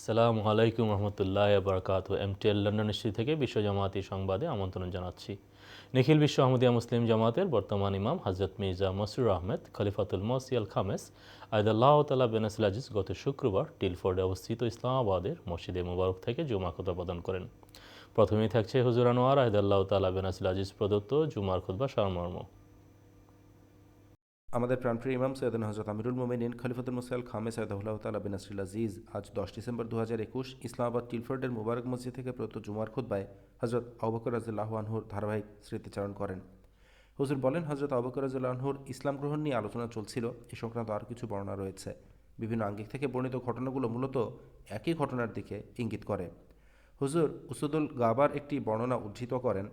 আসসালামু আলাইকুম রহমতুল্লাহ বারকাত MTL London স্ট্রি থেকে বিশ্ব জামায়াতি সংবাদে আমন্ত্রণ জানাচ্ছি। নিখিল বিশ্ব আহমদিয়া মুসলিম জামাতের বর্তমান ইমাম হজরত মির্জা মসরুর আহমেদ, খলিফাতুল মসিয়াল খামেস, আয়দাল্লাহ তালা বেনাসিল গত শুক্রবার টিলফোর্ডে অবস্থিত ইসলামাবাদের মসজিদে মুবারক থেকে জুমা খুতবা প্রদান করেন। প্রথমেই থাকছে হুজুর আনোয়ার আয়দাল্লাহ তালা বেনাসিল প্রদত্ত জুমার খুতবা সারমর্ম। আমাদের প্রাণপ্রিয় ইমাম সৈয়দন হজরত আমিরুল মোমিনিন, খলিফতুল মুসাইল খামে সৈয়দাহুল্লাহ তালা বিন আসরিল আজিজ, আজ দশ ডিসেম্বর দু হাজার একুশ, ইসলামাবাদ টিলফোর্ডের মুবারক মসজিদ থেকে প্রদত্ত জুমার খুদ্বায় হজরত আবকর রাজিল্লাহ আনহুর ধারাবাহিক স্মৃতিচারণ করেন। হুজুর বলেন হজরত আবকর রাজিল্লাহ আনহুর ইসলাম গ্রহণ নিয়ে আলোচনা চলছিল, এ সংক্রান্ত আরও কিছু বর্ণনা রয়েছে। বিভিন্ন আঙ্গিক থেকে বর্ণিত ঘটনাগুলো মূলত একই ঘটনার দিকে ইঙ্গিত করে। হুজুর উসুদুল গাবার একটি বর্ণনা উদ্ধৃত করেন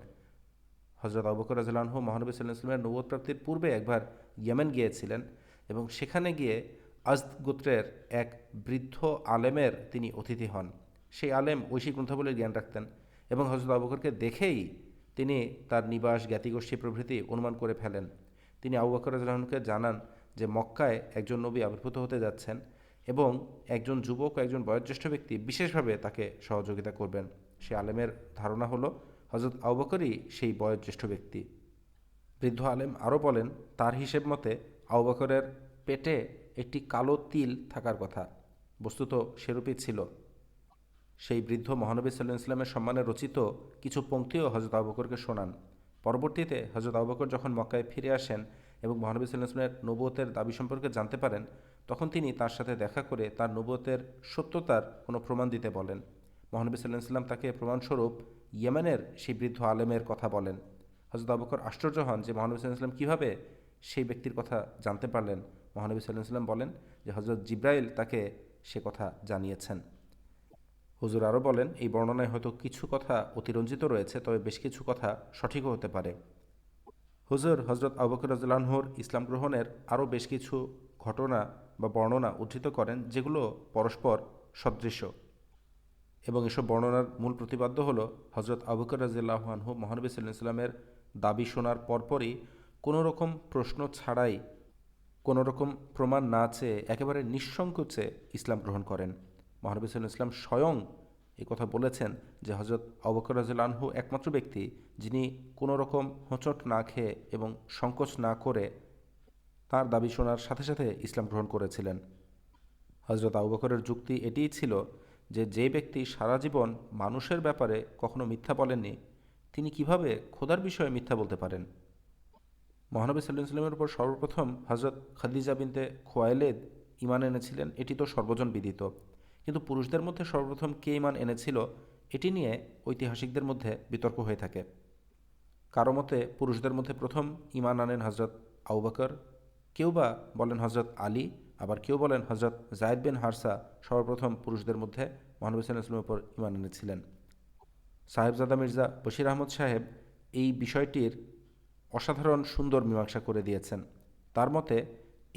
হজরত আবকর রাজলানহু মহানবী সাল্লাহ নবদ প্রাপ্তির পূর্বে একবার ইয়েমেন গিয়েছিলেন এবং সেখানে গিয়ে আজদ গোত্রের এক বৃদ্ধ আলেমের তিনি অতিথি হন। সেই আলেম ঐশী গ্রন্থাবলীর জ্ঞান রাখতেন এবং হজরত আবকরকে দেখেই তিনি তার নিবাস, জ্ঞাতিগোষ্ঠী প্রভৃতি অনুমান করে ফেলেন। তিনি আবু বকর জানান যে, মক্কায় একজন নবী আবির্ভূত হতে যাচ্ছেন এবং একজন যুবক ও একজন বয়োজ্যেষ্ঠ ব্যক্তি বিশেষভাবে তাকে সহযোগিতা করবেন। সে আলেমের ধারণা হলো হজরত আউবকরই সেই বয়োজ্যেষ্ঠ ব্যক্তি। বৃদ্ধ আলেম আরও বলেন, তার হিসেব মতে আউবকরের পেটে একটি কালো তিল থাকার কথা, বস্তুত সেরূপই ছিল। সেই বৃদ্ধ মহানবী সাল্লাহ ইসলামের সম্মানে রচিত কিছু পঙ্ক্তিও হজরত আবকরকে শোনান। পরবর্তীতে হজরত আবকর যখন মক্কায় ফিরে আসেন এবং মহানবী সাল্লাহ ইসলামের নবতের দাবি সম্পর্কে জানতে পারেন, তখন তিনি তার সাথে দেখা করে তার নবতের সত্যতার কোনো প্রমাণ দিতে বলেন। মহানবী সাল্লাহ ইসলাম তাকে প্রমাণস্বরূপ ইয়েমেনের সেই বৃদ্ধ আলেমের কথা বলেন। হজরত আবকর আশ্চর্য হন যে মহানবী সাল্লাহ ইসলাম কীভাবে সেই ব্যক্তির কথা জানতে পারলেন। মহানবী সাল্লাহ ইসলাম বলেন যে হজরত জিব্রাইল তাকে সে কথা জানিয়েছেন। হুজুর আরও বলেন, এই বর্ণনায় হয়তো কিছু কথা অতিরঞ্জিত রয়েছে, তবে বেশ কিছু কথা সঠিকও হতে পারে। হুজুর হজরত আবুবকর রাজলানহর ইসলাম গ্রহণের আরও বেশ কিছু ঘটনা বা বর্ণনা উদ্ধৃত করেন, যেগুলো পরস্পর সদৃশ্য। এবং এসব বর্ণনার মূল প্রতিপাদ্য হল হজরত আবুকর রাজিল্লাহ আনহু, মহানবী সাল্লাহ ইসলামের দাবি শোনার পরপরই কোনো রকম প্রশ্ন ছাড়াই, কোনো রকম প্রমাণ না চেয়ে একেবারে নিঃসংকোচে ইসলাম গ্রহণ করেন। মহানবী সাল্লাহ ইসলাম স্বয়ং এই কথা বলেছেন যে হজরত আবুকর রাজিল আনহু একমাত্র ব্যক্তি যিনি কোনো রকম হোঁচট না খেয়ে এবং সংকোচ না করে তার দাবি শোনার সাথে সাথে ইসলাম গ্রহণ করেছিলেন। হজরত আবু বকরের যুক্তি এটিই ছিল যে যে ব্যক্তি সারা জীবন মানুষের ব্যাপারে কখনো মিথ্যা বলেননি, তিনি কীভাবে খোদার বিষয়ে মিথ্যা বলতে পারেন? মহানবী সাল্লাহ সাল্লামের উপর সর্বপ্রথম হজরত খাদিজা বিনতে খোয়াইলেদ ইমান এনেছিলেন, এটি তো সর্বজন বিদিত। কিন্তু পুরুষদের মধ্যে সর্বপ্রথম কে ইমান এনেছিল, এটি নিয়ে ঐতিহাসিকদের মধ্যে বিতর্ক হয়ে থাকে। কারও মতে পুরুষদের মধ্যে প্রথম ইমান আনেন হজরত আউবাকর কেউ বা বলেন হজরত আলী আবার কেউ বলেন হজরত জায়দ বিন হারসা সর্বপ্রথম পুরুষদের মধ্যে মহানবী সাল্লামের উপর ইমান এনেছিলেন। সাহেবজাদা মির্জা বশির আহমদ সাহেব এই বিষয়টির অসাধারণ সুন্দর মীমাংসা করে দিয়েছেন। তার মতে,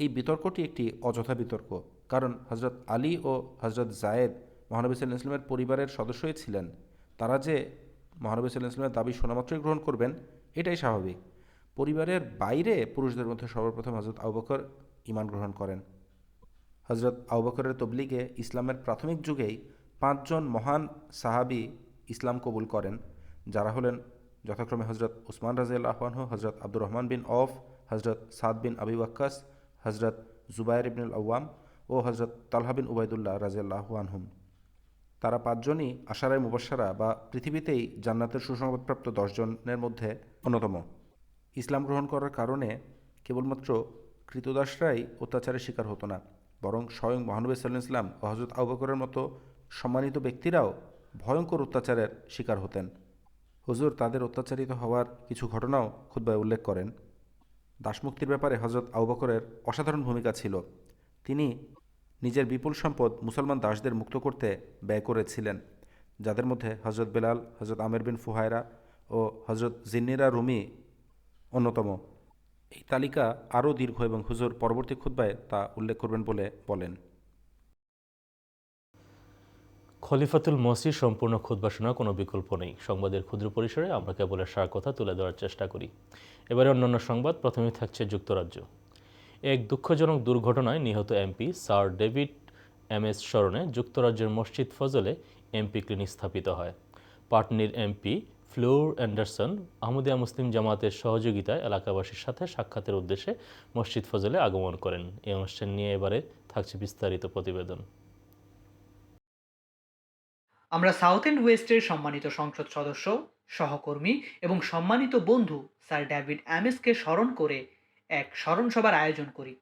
এই বিতর্কটি একটি অযথা বিতর্ক, কারণ হজরত আলী ও হজরত জায়েদ মহানবী সাল্লাহ ইসলামের পরিবারের সদস্যই ছিলেন। তারা যে মহানবী সাল্লাহ ইসলামের দাবি শোনামাত্রই গ্রহণ করবেন, এটাই স্বাভাবিক। পরিবারের বাইরে পুরুষদের মধ্যে সর্বপ্রথম হজরত আউবকর ইমান গ্রহণ করেন। হজরত আউবকরের তবলিগে ইসলামের প্রাথমিক যুগেই পাঁচজন মহান সাহাবি ইসলাম কবুল করেন, যারা হলেন যথাক্রমে হজরত উসমান রাজিয়াল্লাহনহু হজরত আব্দুর রহমান বিন অফ হজরত সাদ বিন আবি ওয়াক্কাস হজরত জুবাইর ইবনুল আওয়াম ও হজরত তালহা বিন উবায়দুল্লাহ রাজিয়াল্লাহু আনহুম। তারা পাঁচজনই আশারায় মুবাসারা বা পৃথিবীতেই জান্নাতের সুসংবাদপ্রাপ্ত দশজনের মধ্যে অন্যতম। ইসলাম গ্রহণ করার কারণে কেবলমাত্র কৃতদাসরাই অত্যাচারের শিকার হতো না। বরং স্বয়ং মহানবী সাল্লাহ ইসলাম ও হজরত আউবকরের মতো সম্মানিত ব্যক্তিরাও ভয়ঙ্কর অত্যাচারের শিকার হতেন। হুজুর, তাদের অত্যাচারিত হওয়ার কিছু ঘটনাও খুদ্ায় উল্লেখ করেন। দাসমুক্তির ব্যাপারে হজরত আউবকরের অসাধারণ ভূমিকা ছিল। তিনি নিজের বিপুল সম্পদ মুসলমান দাসদের মুক্ত করতে ব্যয় করেছিলেন, যাদের মধ্যে হজরত বেলাল হজরত আমের বিন ফুহায়রা ও হজরত জিন্নিরা রুমি অন্যতম। এই তালিকা আরও দীর্ঘ এবং হুজুর পরবর্তী খুদ্বায় তা উল্লেখ করবেন বলে বলেন। খলিফাতুল মসির সম্পূর্ণ খুদ্া কোনো বিকল্প নেই। সংবাদের ক্ষুদ্র পরিসরে আমরা কেবল সার কথা তুলে ধরার চেষ্টা করি। এবারে অন্যান্য সংবাদ, প্রথমে থাকছে যুক্তরাজ্য। এক দুঃখজনক দুর্ঘটনায় নিহত MP sir David M S স্মরণে যুক্তরাজ্যের মসজিদ ফজলে এমপি ক্লিনিক স্থাপিত হয়। পাটনির MP Fleur Anderson Ahmadiyya Muslim জামাতের সহযোগিতায় এলাকাবাসীর সাথে সাক্ষাতের উদ্দেশ্যে মসজিদ ফজলে আগমন করেন। এই অনুষ্ঠান নিয়ে এবারে থাকছে বিস্তারিত প্রতিবেদন। আমরা সাউথ এন্ড ওয়েস্টের সম্মানিত সংসদ সদস্য, সহকর্মী এবং সম্মানিত বন্ধু স্যার ডেভিড অ্যামেসকে স্মরণ করে এক স্মরণ সভার আয়োজন করি।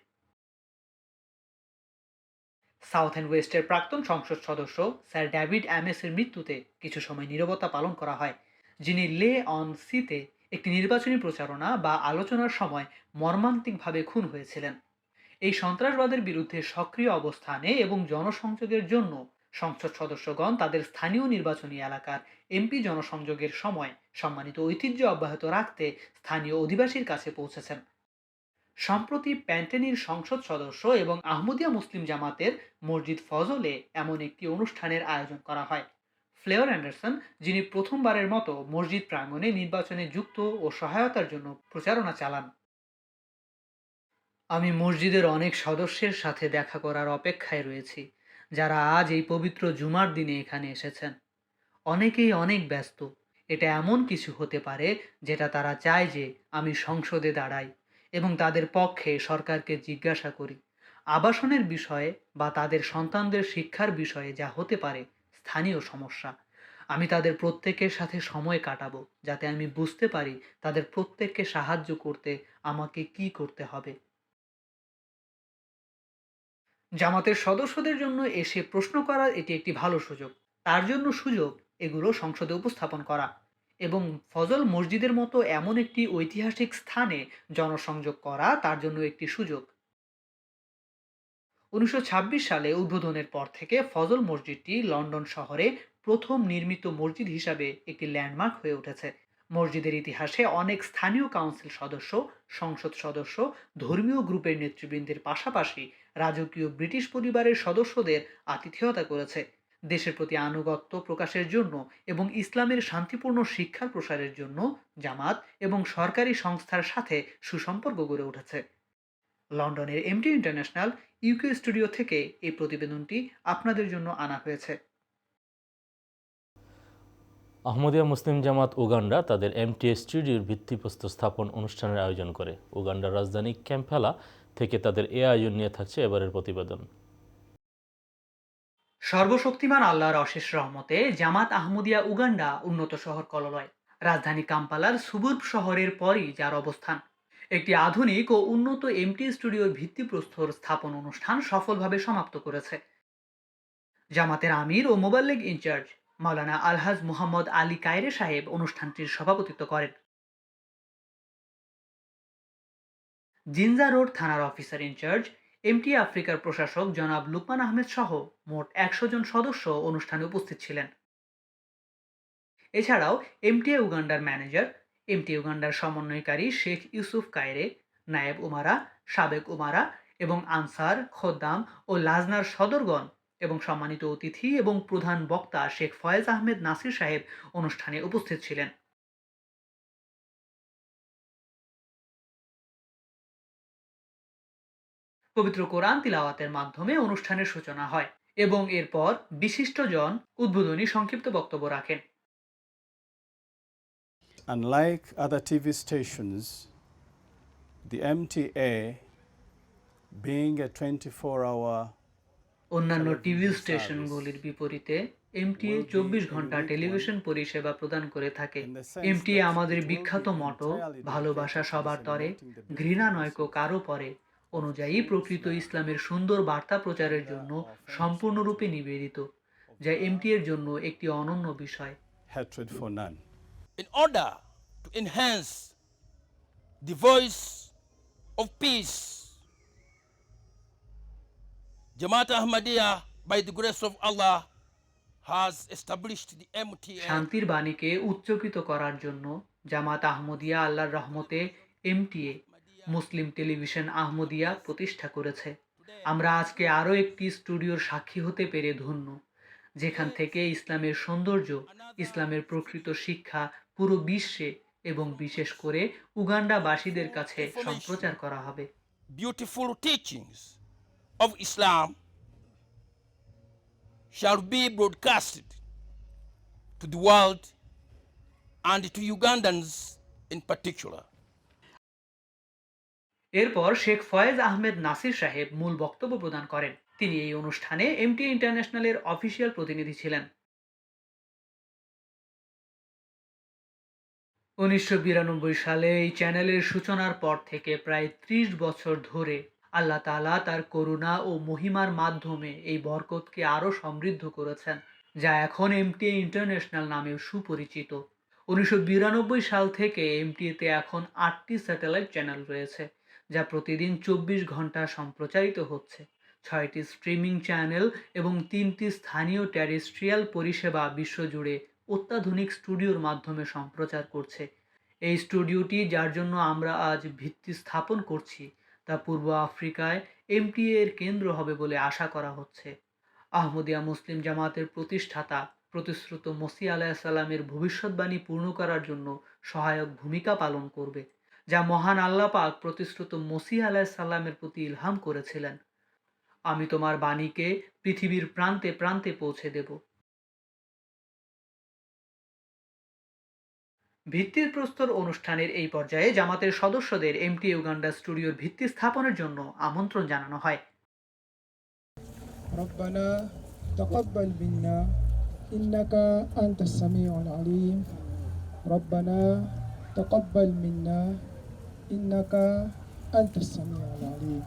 সাউথ এন্ড ওয়েস্টের প্রাক্তন সংসদ সদস্য স্যার ডেভিড অ্যামেসের মৃত্যুতে কিছু সময় নীরবতা পালন করা হয়। যিনি লে অন সিতে একটি নির্বাচনী প্রচারণা বা আলোচনার সময় মর্মান্তিকভাবে খুন হয়েছিলেন। এই সন্ত্রাসবাদের বিরুদ্ধে সক্রিয় অবস্থানে এবং জনসংযোগের জন্য সংসদ সদস্যগণ তাদের স্থানীয় নির্বাচনী এলাকার এমপি জনসংযোগের সময় সম্মানিত ঐতিহ্য অব্যাহত রাখতে স্থানীয় অধিবাসীর কাছে পৌঁছেছেন। সম্প্রতি প্যান্টেনির সংসদ সদস্য এবং আহমদিয়া মুসলিম জামাতের মসজিদ ফজলে এমন একটি অনুষ্ঠানের আয়োজন করা হয়। ফ্লেয়ার অ্যান্ডারসন, যিনি প্রথমবারের মতো মসজিদ প্রাঙ্গণে নির্বাচনে যুক্ত ও সহায়তার জন্য প্রচারণা চালান। আমি মসজিদের অনেক সদস্যের সাথে দেখা করার অপেক্ষায় রয়েছি, যারা আজ এই পবিত্র জুমার দিনে এখানে এসেছেন। অনেকেই অনেক ব্যস্ত। এটা এমন কিছু হতে পারে যেটা তারা চায় যে আমি সংসদে দাঁড়াই এবং তাদের পক্ষে সরকারকে জিজ্ঞাসা করি। আবাসনের বিষয়ে বা তাদের সন্তানদের শিক্ষার বিষয়ে যা হতে পারে স্থানীয় সমস্যা। আমি তাদের প্রত্যেকের সাথে সময় কাটাবো, যাতে আমি বুঝতে পারি তাদের প্রত্যেককে সাহায্য করতে আমাকে কি করতে হবে। জামাতের সদস্যদের জন্য এসে প্রশ্ন করার এটি একটি ভালো সুযোগ। তার জন্য সুযোগ এগুলো সংসদে উপস্থাপন করা এবং ফজল মসজিদের মতো এমন একটি ঐতিহাসিক স্থানে জনসংযোগ করা তার জন্য একটি সুযোগ। উনিশশো ছাব্বিশ সালে উদ্বোধনের পর থেকে ফজল মসজিদটি লন্ডন শহরে প্রথম নির্মিত মসজিদ হিসাবে একটি ল্যান্ডমার্ক হয়ে উঠেছে। মসজিদের ইতিহাসে অনেক স্থানীয় কাউন্সিল সদস্য, সংসদ সদস্য, ধর্মীয় গ্রুপের নেতৃবৃন্দের পাশাপাশি রাজকীয় ব্রিটিশ পরিবারের সদস্যদের আতিথেয়তা করেছে। দেশের প্রতি আনুগত্য প্রকাশের জন্য এবং ইসলামের শান্তিপূর্ণ শিক্ষার প্রসারের জন্য জামাত এবং সরকারি সংস্থার সাথে সুসম্পর্ক গড়ে উঠেছে। লন্ডনের এমটি ইন্টারন্যাশনাল ইউকে স্টুডিও থেকে এই প্রতিবেদনটি আপনাদের জন্য আনা হয়েছে। আহমদিয়া মুসলিম জামাত উগান্ডা তাদের এমটিএ স্টুডিওর ভিত্তিপ্রস্তর স্থাপন অনুষ্ঠানের আয়োজন করে। উগান্ডার রাজধানী ক্যাম্পালা থেকে তাদের এ আয়োজন নিয়ে থাকছে এবারের প্রতিবেদন। সর্বশক্তিমান আল্লাহর অশেষ রহমতে জামাত আহমদিয়া উগান্ডা উন্নত শহর কললয়। রাজধানী কাম্পালার সুবুর্ব শহরের পরই যার অবস্থান। একটি আধুনিক ও উন্নত এমটি স্টুডিওর ভিত্তিপ্রস্তর স্থাপন অনুষ্ঠান সফলভাবে সমাপ্ত করেছে। জামাতের আমির ও মোবাল্লেগ ইনচার্জ মাওলানা আলহাজ মুহাম্মদ আলী কায়রে সাহেব অনুষ্ঠানটির সভাপতিত্ব করেন। জিনজা রোড থানার অফিসার ইনচার্জ এমটি আফ্রিকার প্রশাসক জনাব লুকমান আহমেদ সহ মোট একশো জন সদস্য অনুষ্ঠানে উপস্থিত ছিলেন। এছাড়াও এমটিএ উগান্ডার ম্যানেজার এমটি উগান্ডার সমন্বয়কারী শেখ ইউসুফ কায়রে, নায়েব উমারা, সাবেক উমারা এবং আনসার খোদ্দাম ও লাজনার সদরগণ এবং সম্মানিত অতিথি এবং প্রধান বক্তা শেখ ফয়েজ আহমেদ নাসির সাহেব অনুষ্ঠানে উপস্থিত ছিলেন। পবিত্র কোরআন তিলাওয়াতের মাধ্যমে অনুষ্ঠানের সূচনা হয় এবং এরপর বিশিষ্টজন উদ্বোধনী সংক্ষিপ্ত বক্তব্য রাখেন। Unlike other TV stations, the MTA, being a 24 hour অন্যান্য টিভি স্টেশনগুলির বিপরীতে এমটিএ চব্বিশ ঘণ্টা টেলিভিশন পরিষেবা প্রদান করে থাকে। এমটিএ আমাদের বিখ্যাত মটো ভালোবাসা সবার তরে ঘৃণা নয়কো কারও পরে। অনুযায়ী প্রকৃত ইসলামের সুন্দর বার্তা প্রচারের জন্য সম্পূর্ণরূপে নিবেদিত যা এমটিএর জন্য একটি অনন্য বিষয়। Hatred for none. In order to enhance the voice of peace. Jamaat Ahmadiyya, by the grace of Allah, has established the MTN. শান্তির বাণীকে উচ্চকিত করার জন্য জামাত আহমদিয়া আল্লাহর রহমতে এমটিএ মুসলিম টেলিভিশন আহমদিয়া প্রতিষ্ঠা করেছে আমরা আজকে আরও একটি স্টুডিওর সাক্ষী হতে পেরে ধন্য যেখান থেকে ইসলামের সৌন্দর্য ইসলামের প্রকৃত শিক্ষা পুরো বিশ্বে এবং বিশেষ করে উগান্ডাবাসীদের কাছে সম্প্রচার করা হবে। Beautiful teachings of Islam shall be broadcasted to the world and to Ugandans in particular. এরপর শেখ ফয়েজ আহমেদ নাসির সাহেব মূল বক্তব্য প্রদান করেন। তিনি এই অনুষ্ঠানে এমটি ইন্টারন্যাশনালের অফিসিয়াল প্রতিনিধি ছিলেন। উনিশশো বিরানব্বই সালে এই চ্যানেলের সূচনার পর থেকে প্রায় ত্রিশ বছর ধরে আল্লাহ তাআলা তার করুণা ও মহিমার মাধ্যমে এই বরকতকে আরও সমৃদ্ধ করেছেন, যা এখন এমটি ইন্টারন্যাশনাল নামেও সুপরিচিত। উনিশশো বিরানব্বই সাল থেকে এমটিতে এখন আটটি স্যাটেলাইট চ্যানেল রয়েছে, যা প্রতিদিন চব্বিশ ঘণ্টা সম্প্রচারিত হচ্ছে। ছয়টি স্ট্রিমিং চ্যানেল এবং তিনটি স্থানীয় ট্যারিস্ট্রিয়াল পরিষেবা বিশ্বজুড়ে অত্যাধুনিক স্টুডিওর মাধ্যমে সম্প্রচার করছে। এই স্টুডিওটি যার জন্য আমরা আজ ভিত্তি স্থাপন করছি, তা পূর্ব আফ্রিকায় এমটিএ এর কেন্দ্র হবে বলে আশা করা হচ্ছে। আহমদিয়া মুসলিম জামাতের প্রতিষ্ঠাতা প্রতিশ্রুত মসি আলাহিসাল্লামের ভবিষ্যৎবাণী পূর্ণ করার জন্য সহায়ক ভূমিকা পালন করবে, যা মহান আল্লাহ পাক প্রতিশ্রুত মসি আলাহিসাল্লামের প্রতি ইলহাম করেছিলেন। আমি তোমার বাণীকে পৃথিবীর প্রান্তে প্রান্তে পৌঁছে দেব। ভিত্তির প্রস্তর অনুষ্ঠানের এই পর্যায়ে জামাতের সদস্যদের এমটি উগান্ডা স্টুডিওর ভিত্তি স্থাপনের জন্য আমন্ত্রণ জানানো হয় ربنا تقبل منا إنك أنت السميع العليم ربنا تقبل منا إنك أنت السميع العليم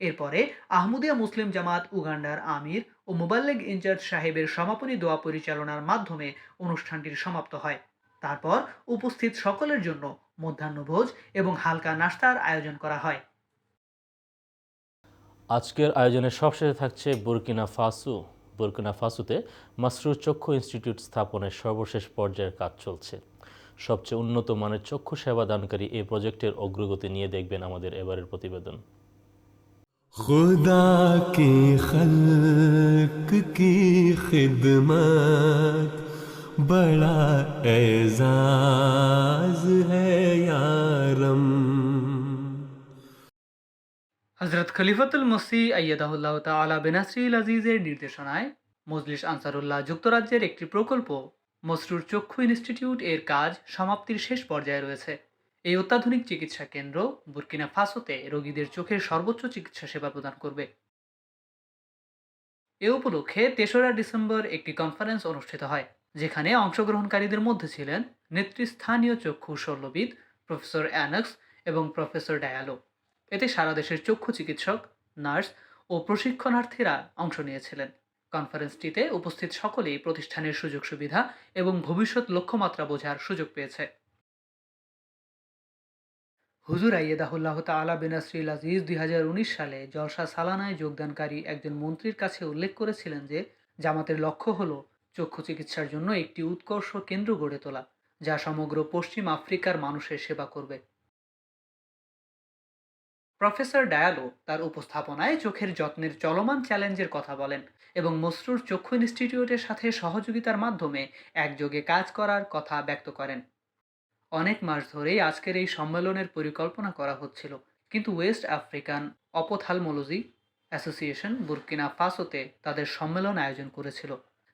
এরপরে আহমদিয়া মুসলিম জামাত উগান্ডার আমির ও মোবাল্লেগ ইনচার্জ সাহেবের সমাপনী দোয়া পরিচালনার মাধ্যমে অনুষ্ঠানটির সমাপ্ত হয়। তারপর উপস্থিত সকলের জন্য মধ্যাহ্নভোজ এবং হালকা নাস্তার আয়োজন করা হয়। আজকের আয়োজনের সবশেষে থাকছে বুরকিনা ফাসু। বুরকিনা ফাসুতে মাসরুর চক্ষু ইনস্টিটিউট স্থাপনের সর্বশেষ পর্যায়ের কাজ চলছে। সবচেয়ে উন্নত মানের চক্ষু সেবা দানকারী এই প্রজেক্টের অগ্রগতি নিয়ে দেখবেন আমাদের এবারের প্রতিবেদন। खुदा की खल्क की खिदमत बड़ा एजाज है यारम হজরত খলিফাতুল মসি আইয়াদাহুল্লাহ তালা বেনাসরিল আজিজের নির্দেশনায় মজলিস আনসারুল্লাহ যুক্তরাজ্যের একটি প্রকল্প মসরুর চক্ষু ইনস্টিটিউট এর কাজ সমাপ্তির শেষ পর্যায়ে রয়েছে এই অত্যাধুনিক চিকিৎসা কেন্দ্র বুরকিনা ফাসোতে রোগীদের চোখের সর্বোচ্চ চিকিৎসা সেবা প্রদান করবে। এ উপলক্ষে তেসরা ডিসেম্বর একটি কনফারেন্স অনুষ্ঠিত হয়, যেখানে অংশগ্রহণকারীদের মধ্যে ছিলেন নেতৃস্থানীয় চক্ষু শল্যবিদ প্রফেসর অ্যানক্স এবং প্রফেসর ডায়ালো। এতে সারা দেশের চক্ষু চিকিৎসক, নার্স ও প্রশিক্ষণার্থীরা অংশ নিয়েছিলেন। কনফারেন্সটিতে উপস্থিত সকলেই প্রতিষ্ঠানের সুযোগ সুবিধা এবং ভবিষ্যৎ লক্ষ্যমাত্রা বোঝার সুযোগ পেয়েছে। হুজুর আইয়েদাহুল্লাহ তালা বেনাসরিল আজিজ দুই হাজার উনিশ সালে জলসা সালানায় যোগদানকারী একজন মন্ত্রীর কাছে উল্লেখ করেছিলেন যে, জামাতের লক্ষ্য হল চক্ষু চিকিৎসার জন্য একটি উৎকর্ষ কেন্দ্র গড়ে তোলা, যা সমগ্র পশ্চিম আফ্রিকার মানুষের সেবা করবে। প্রফেসর ডায়ালো তার উপস্থাপনায় চোখের যত্নের চলমান চ্যালেঞ্জের কথা বলেন এবং মসরুর চক্ষু ইনস্টিটিউটের সাথে সহযোগিতার মাধ্যমে একযোগে কাজ করার কথা ব্যক্ত করেন। অনেক মাস ধরেই আজকের এই সম্মেলনের পরিকল্পনা করা হচ্ছিল। কিন্তু West African ophthalmology association Burkina ফাসোতে তাদের সম্মেলন আয়োজন করেছিল।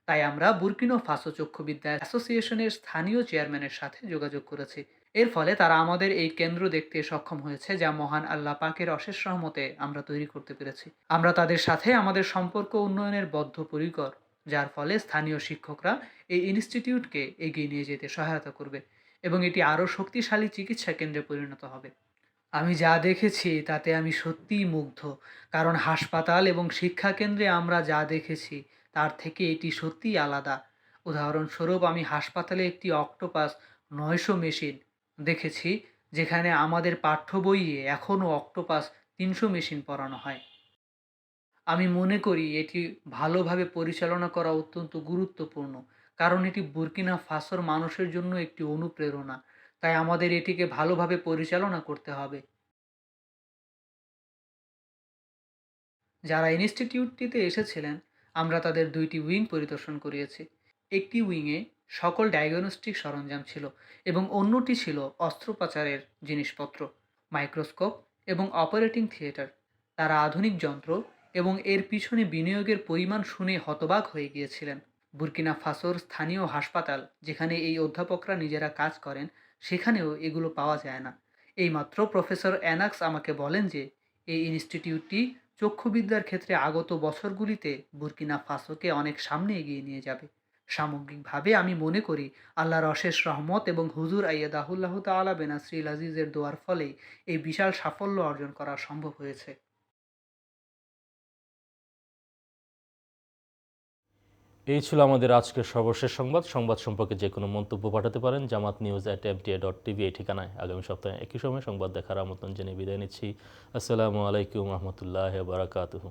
তাই আমরা বুরকিনো ফাসো চক্ষুবিদ্যা অ্যাসোসিয়েশনের স্থানীয় চেয়ারম্যানের সাথে যোগাযোগ করেছি। এর ফলে তারা আমাদের এই কেন্দ্র দেখতে সক্ষম হয়েছে, যা মহান আল্লাহ পাকের অশেষ সহমতে আমরা তৈরি করতে পেরেছি। আমরা তাদের সাথে আমাদের সম্পর্ক উন্নয়নের বদ্ধপরিকর, যার ফলে স্থানীয় শিক্ষকরা এই ইনস্টিটিউটকে এগিয়ে নিয়ে যেতে সহায়তা করবে। এবং এটি আরও শক্তিশালী চিকিৎসা কেন্দ্রে পরিণত হবে। আমি যা দেখেছি, তাতে আমি সত্যিই মুগ্ধ, কারণ হাসপাতাল এবং শিক্ষা কেন্দ্রে আমরা যা দেখেছি, তার থেকে এটি সত্যিই আলাদা। উদাহরণস্বরূপ, আমি হাসপাতালে একটি অক্টোপাস নয়শো মেশিন দেখেছি, যেখানে আমাদের পাঠ্য বইয়ে এখনও অক্টোপাস তিনশো মেশিন পড়ানো হয়। আমি মনে করি, এটি ভালোভাবে পরিচালনা করা অত্যন্ত গুরুত্বপূর্ণ কারণ এটি বুরকিনা ফাসোর মানুষের জন্য একটি অনুপ্রেরণা। তাই আমাদের এটিকে ভালোভাবে পরিচালনা করতে হবে। যারা ইনস্টিটিউটটিতে এসেছিলেন, আমরা তাদের দুইটি উইং পরিদর্শন করিয়েছি। একটি উইংয়ে সকল ডায়াগনস্টিক সরঞ্জাম ছিল এবং অন্যটি ছিল অস্ত্রোপচারের জিনিসপত্র, মাইক্রোস্কোপ এবং অপারেটিং থিয়েটার। তারা আধুনিক যন্ত্র এবং এর পিছনে বিনিয়োগের পরিমাণ শুনে হতবাক হয়ে গিয়েছিলেন। বুর্কিনা ফাসোর স্থানীয় হাসপাতাল যেখানে এই অধ্যাপকরা নিজেরা কাজ করেন, সেখানেও এগুলো পাওয়া যায় না। এইমাত্র প্রফেসর অ্যানাক্স আমাকে বলেন যে, এই ইনস্টিটিউটটি চক্ষুবিদ্যার ক্ষেত্রে আগত বছরগুলিতে বুর্কিনা ফাসোকে অনেক সামনে এগিয়ে নিয়ে যাবে। সামগ্রিকভাবে আমি মনে করি, আল্লাহর অশেষ রহমত এবং হুজুর আইয়াদাহুল্লাহ তাআলা বেনাসরিল আজিজের দোয়ার ফলেই এই বিশাল সাফল্য অর্জন করা সম্ভব হয়েছে। এই ছিল আমাদের আজকের সর্বশেষ সংবাদ। সংবাদ সম্পর্কে যে কোনো মন্তব্য পাঠাতে পারেন জামাত news at MTA dot TV এই ঠিকানায়। আগামী সপ্তাহে একই সময় সংবাদ দেখার আমন্ত্রণ জেনে বিদায় নিচ্ছি। আসসালামু আলাইকুম রহমতুল্লাহ বারাকাতুহু।